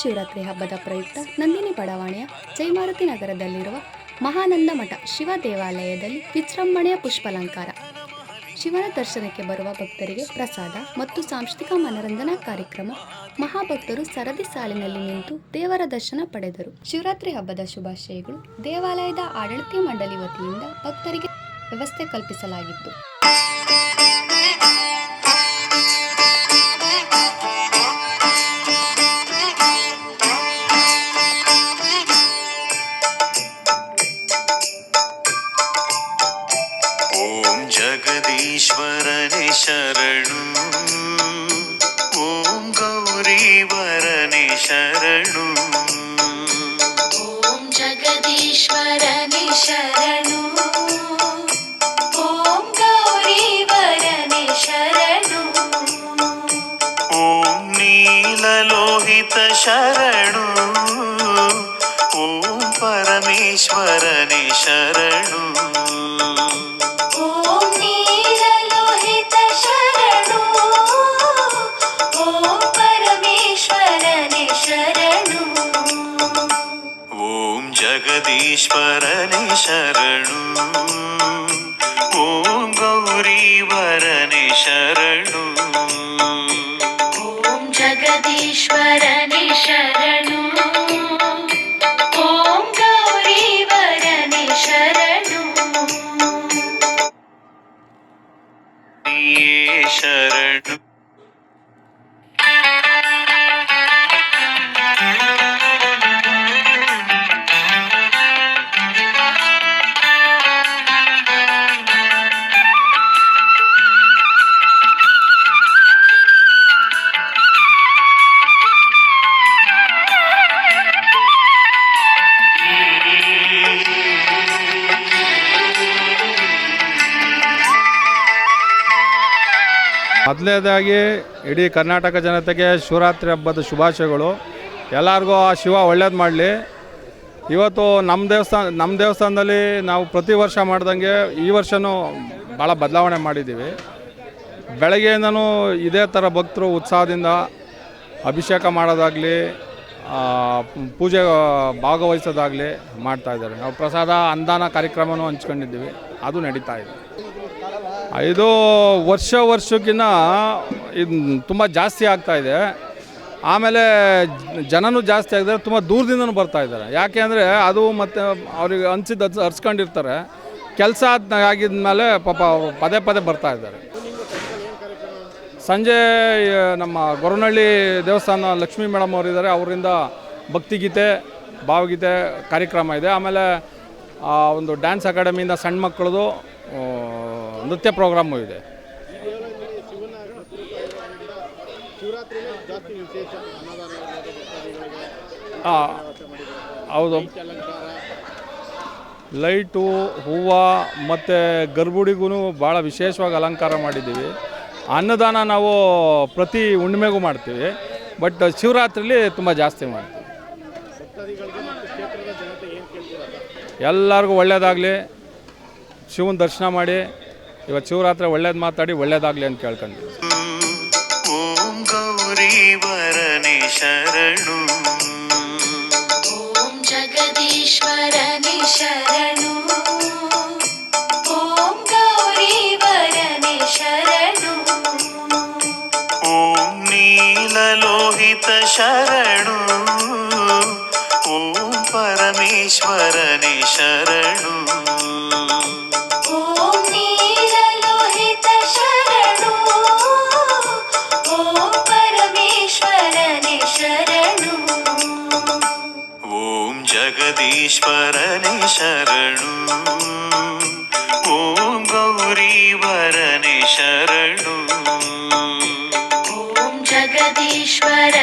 ಮಹಾಶಿವರಾತ್ರಿ ಹಬ್ಬದ ಪ್ರಯುಕ್ತ ನಂದಿನಿ ಬಡಾವಣೆಯ ಜೈಮಾರುತಿ ನಗರದಲ್ಲಿರುವ ಮಹಾನಂದ ಮಠ ಶಿವ ದೇವಾಲಯದಲ್ಲಿ ವಿಜೃಂಭಣೆಯ ಪುಷ್ಪಾಲಂಕಾರ. ಶಿವನ ದರ್ಶನಕ್ಕೆ ಬರುವ ಭಕ್ತರಿಗೆ ಪ್ರಸಾದ ಮತ್ತು ಸಾಂಸ್ಕೃತಿಕ ಮನರಂಜನಾ ಕಾರ್ಯಕ್ರಮ ಮಹಾಭಕ್ತರು ಸರದಿ ಸಾಲಿನಲ್ಲಿ ನಿಂತು ದೇವರ ದರ್ಶನ ಪಡೆದರು. ಶಿವರಾತ್ರಿ ಹಬ್ಬದ ಶುಭಾಶಯಗಳು ದೇವಾಲಯದ ಆಡಳಿತ ಮಂಡಳಿ ವತಿಯಿಂದ ಭಕ್ತರಿಗೆ ವ್ಯವಸ್ಥೆ ಕಲ್ಪಿಸಲಾಗಿತ್ತು. జగదీశ్వరని శరణు. ఓం గౌరీవరని శరణు. ఓం జగదీశ్వరని శరణు. ఓం గౌరీవరని శరణు. ఓం నీలలోహిత శరణు. ఓం పరమేశ్వరని శరణు. ईश्वरनि शरण ಮೊದಲನೇದಾಗಿ ಇಡೀ ಕರ್ನಾಟಕ ಜನತೆಗೆ ಶಿವರಾತ್ರಿ ಹಬ್ಬದ ಶುಭಾಶಯಗಳು. ಎಲ್ಲರಿಗೂ ಆ ಶಿವ ಒಳ್ಳೇದು ಮಾಡಲಿ. ಇವತ್ತು ನಮ್ಮ ದೇವಸ್ಥಾನ ನಮ್ಮ ದೇವಸ್ಥಾನದಲ್ಲಿ ನಾವು ಪ್ರತಿ ವರ್ಷ ಮಾಡ್ದಂಗೆ ಈ ವರ್ಷವೂ ಭಾಳ ಬದಲಾವಣೆ ಮಾಡಿದ್ದೀವಿ. ಬೆಳಗ್ಗೆಯಿಂದನೂ ಇದೇ ಥರ ಭಕ್ತರು ಉತ್ಸಾಹದಿಂದ ಅಭಿಷೇಕ ಮಾಡೋದಾಗಲಿ ಪೂಜೆ ಭಾಗವಹಿಸೋದಾಗಲಿ ಮಾಡ್ತಾಯಿದ್ದಾರೆ ನಾವು ಪ್ರಸಾದ ಅನುದಾನ ಕಾರ್ಯಕ್ರಮನೂ ಹಂಚ್ಕೊಂಡಿದ್ದೀವಿ. ಅದು ನಡೀತಾ ಇದೆ. ಇದು ವರ್ಷ ವರ್ಷಕ್ಕಿಂತ ಇದು ತುಂಬ ಜಾಸ್ತಿ ಆಗ್ತಾ ಇದೆ. ಆಮೇಲೆ ಜನನೂ ಜಾಸ್ತಿ ಆಗಿದ್ದಾರೆ ತುಂಬ ದೂರದಿಂದನೂ ಬರ್ತಾ ಇದ್ದಾರೆ. ಯಾಕೆ ಅಂದರೆ ಅದು ಮತ್ತು ಅವ್ರಿಗೆ ಅನಿಸಿದ್ದು ಹಚ್ ಹರ್ಸ್ಕೊಂಡಿರ್ತಾರೆ ಕೆಲಸ ಆಗಿದ್ಮೇಲೆ ಪಾಪ ಪದೇ ಪದೇ ಬರ್ತಾ ಇದ್ದಾರೆ. ಸಂಜೆ ನಮ್ಮ ಗೊರನಹಳ್ಳಿ ದೇವಸ್ಥಾನ ಲಕ್ಷ್ಮೀ ಮೇಡಮ್ ಅವರಿದ್ದಾರೆ. ಅವರಿಂದ ಭಕ್ತಿಗೀತೆ, ಭಾವಗೀತೆ ಕಾರ್ಯಕ್ರಮ ಇದೆ. ಆಮೇಲೆ ಒಂದು ಡ್ಯಾನ್ಸ್ ಅಕಾಡೆಮಿಯಿಂದ ಸಣ್ಣ ಮಕ್ಕಳದು ನೃತ್ಯ ಪ್ರೋಗ್ರಾಮು ಇದೆ. ಹೌದು. ಲೈಟು, ಹೂವು ಮತ್ತು ಗರ್ಭುಡಿಗೂ ಭಾಳ ವಿಶೇಷವಾಗಿ ಅಲಂಕಾರ ಮಾಡಿದ್ದೀವಿ. ಅನ್ನದಾನ ನಾವು ಪ್ರತಿ ಹುಣ್ಣಿಮೆಗೂ ಮಾಡ್ತೀವಿ. ಬಟ್ ಶಿವರಾತ್ರಿಲಿ ತುಂಬ ಜಾಸ್ತಿ ಮಾಡ್ತೀವಿ. ಎಲ್ಲರಿಗೂ ಒಳ್ಳೆಯದಾಗಲಿ ಶಿವನ ದರ್ಶನ ಮಾಡಿ. ಇವತ್ತು ಶಿವರಾತ್ರಿ ಒಳ್ಳೇದು ಮಾತಾಡಿ ಒಳ್ಳೇದಾಗಲಿ ಅಂತ ಕೇಳ್ಕೊಂಡ್ವಿ. ಓಂ ಗೌರಿ ವರನಿ ಶರಣು. ಓಂ ಜಗದೀಶ್ವರನೆ ಶರಣು. ಓಂ ಗೌರಿ ಶರಣು. ಓಂ ನೀಲಲೋಹಿತ ಶರಣು. ಓಂ ಪರಮೇಶ್ವರನೆ जगदीश्वरने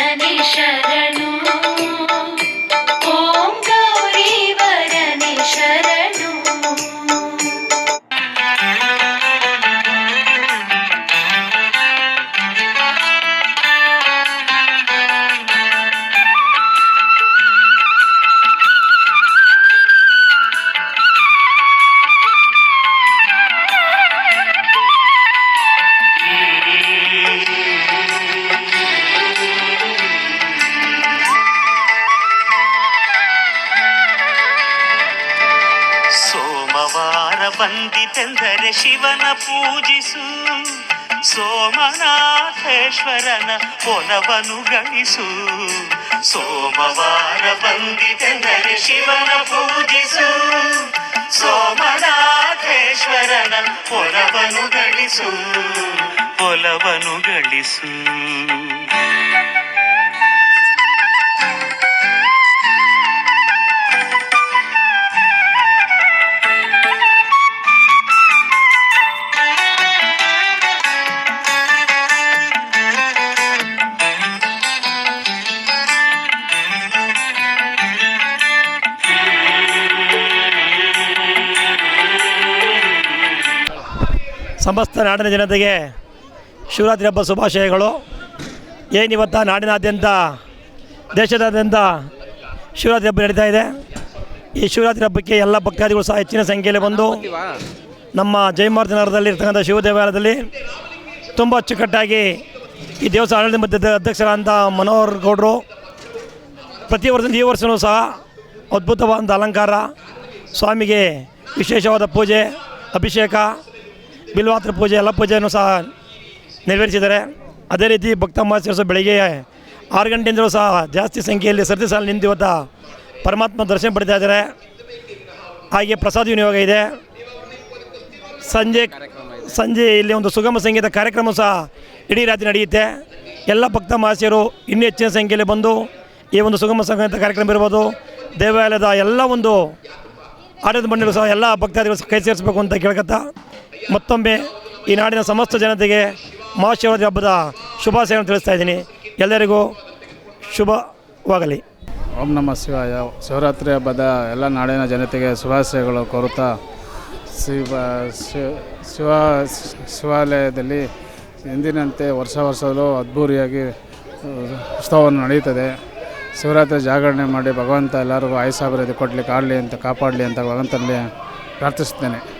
ಬಂದಿತೆಂದರೆ ಶಿವನ ಪೂಜಿಸು. ಸೋಮನಾಥೇಶ್ವರನ ಒಲವನು ಗಳಿಸು ಸೋಮವಾರ ಬಂದಿತೆಂದರೆ ಶಿವನ ಪೂಜಿಸು. ಸೋಮನಾಥೇಶ್ವರನ ಒಲವನು ಗಳಿಸು ಒಲವನು ಗಳಿಸು ಸಮಸ್ತ ನಾಡಿನ ಜನತೆಗೆ ಶಿವರಾತ್ರಿ ಹಬ್ಬ ಶುಭಾಶಯಗಳು. ಏನಿವತ್ತ ನಾಡಿನಾದ್ಯಂತ, ದೇಶದಾದ್ಯಂತ ಶಿವರಾತ್ರಿ ಹಬ್ಬ ನಡೀತಾ ಇದೆ. ಈ ಶಿವರಾತ್ರಿ ಹಬ್ಬಕ್ಕೆ ಎಲ್ಲ ಭಕ್ತಾದಿಗಳು ಸಹ ಹೆಚ್ಚಿನ ಸಂಖ್ಯೆಯಲ್ಲಿ ಬಂದು ನಮ್ಮ ಜಯಮಾರ್ತಿ ನಗರದಲ್ಲಿ ಇರ್ತಕ್ಕಂಥ ಶಿವ ದೇವಾಲಯದಲ್ಲಿ ತುಂಬ ಅಚ್ಚುಕಟ್ಟಾಗಿ ಈ ದೇವಸ್ಥಾನ ಆಡಳಿತ ಮಧ್ಯದ ಅಧ್ಯಕ್ಷರಾದಂಥ ಮನೋಹರ್ ಗೌಡರು, ಪ್ರತಿ ವರ್ಷ ಈ ವರ್ಷವೂ ಸಹ ಅದ್ಭುತವಾದಂಥ ಅಲಂಕಾರ, ಸ್ವಾಮಿಗೆ ವಿಶೇಷವಾದ ಪೂಜೆ, ಅಭಿಷೇಕ ಬಿಲ್ವಾತ್ರ ಪೂಜೆ, ಎಲ್ಲ ಪೂಜೆಯನ್ನು ಸಹ ನೆರವೇರಿಸಿದ್ದಾರೆ. ಅದೇ ರೀತಿ ಭಕ್ತ ಮಹಾಶಿರಸ ಬೆಳಗ್ಗೆ ಆರು ಗಂಟೆಯಿಂದಲೂ ಸಹ ಜಾಸ್ತಿ ಸಂಖ್ಯೆಯಲ್ಲಿ ಸರತಿ ಸಾಲು ನಿಂತು ಇವತ್ತು ಪರಮಾತ್ಮ ದರ್ಶನ ಪಡಿತಾ ಇದ್ದಾರೆ. ಹಾಗೆ ಪ್ರಸಾದ ವಿನಿಯೋಗ ಇದೆ. ಸಂಜೆ ಸಂಜೆ ಇಲ್ಲಿ ಒಂದು ಸುಗಮ ಸಂಗೀತ ಕಾರ್ಯಕ್ರಮ ಸಹ ಇಡೀ ರಾತ್ರಿ ನಡೆಯುತ್ತೆ. ಎಲ್ಲ ಭಕ್ತ ಮಹಾಶಿಯರು ಇನ್ನೂ ಹೆಚ್ಚಿನ ಸಂಖ್ಯೆಯಲ್ಲಿ ಬಂದು ಈ ಒಂದು ಸುಗಮ ಸಂಗೀತ ಕಾರ್ಯಕ್ರಮ ಇರ್ಬೋದು. ದೇವಾಲಯದ ಎಲ್ಲ ಒಂದು ಆಡಳಿತ ಮಂಡಳಿ ಸಹ ಎಲ್ಲ ಭಕ್ತಾದಿಗಳು ಕೈ ಸೇರಿಸಬೇಕು ಅಂತ ಕೇಳ್ಕೊತಾ ಮತ್ತೊಮ್ಮೆ ಈ ನಾಡಿನ ಸಮಸ್ತ ಜನತೆಗೆ ಮಹಾಶಿವರಾತ್ರಿ ಹಬ್ಬದ ಶುಭಾಶಯವನ್ನು ತಿಳಿಸ್ತಾ ಇದ್ದೀನಿ. ಎಲ್ಲರಿಗೂ ಶುಭವಾಗಲಿ. ಓಂ ನಮ ಶಿವಾಯ. ಶಿವರಾತ್ರಿ ಹಬ್ಬದ ಎಲ್ಲ ನಾಡಿನ ಜನತೆಗೆ ಶುಭಾಶಯಗಳು ಕೋರುತ್ತಾ ಶಿವ ಶಿವ ಶಿವ, ಶಿವಾಲಯದಲ್ಲಿ ಎಂದಿನಂತೆ ವರ್ಷ ವರ್ಷದಲ್ಲೂ ಅದ್ಭುರಿಯಾಗಿ ಉತ್ಸವವನ್ನು ನಡೆಯುತ್ತದೆ. ಶಿವರಾತ್ರಿ ಜಾಗರಣೆ ಮಾಡಿ ಭಗವಂತ ಎಲ್ಲರಿಗೂ ಆಯುಸಾಭಿವೃದ್ಧಿ ಕಾಡಲಿ ಅಂತ ಕಾಪಾಡಲಿ ಅಂತ ಭಗವಂತನಲ್ಲಿ ಪ್ರಾರ್ಥಿಸುತ್ತೇನೆ.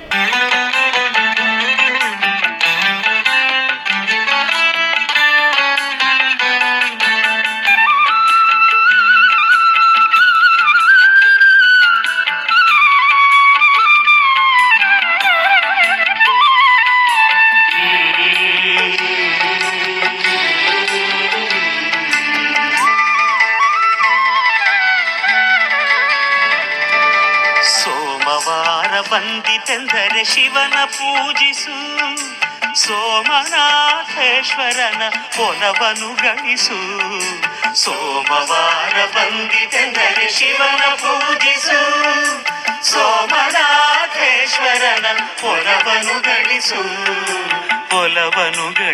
ಬಂದಿತೆಂದರೆ ಶಿವನ ಪೂಜಿಸು. ಸೋಮನಾಥೇಶ್ವರನ ಒಲವನು ಗಳಿಸು. ಸೋಮವಾರ ಬಂದಿತೆಂದರೆ ಶಿವನ ಪೂಜಿಸು. ಸೋಮನಾಥೇಶ್ವರನ ಒಲವನು ಗಳಿಸು. ಪೊಲವನು ಗಳಿಸು.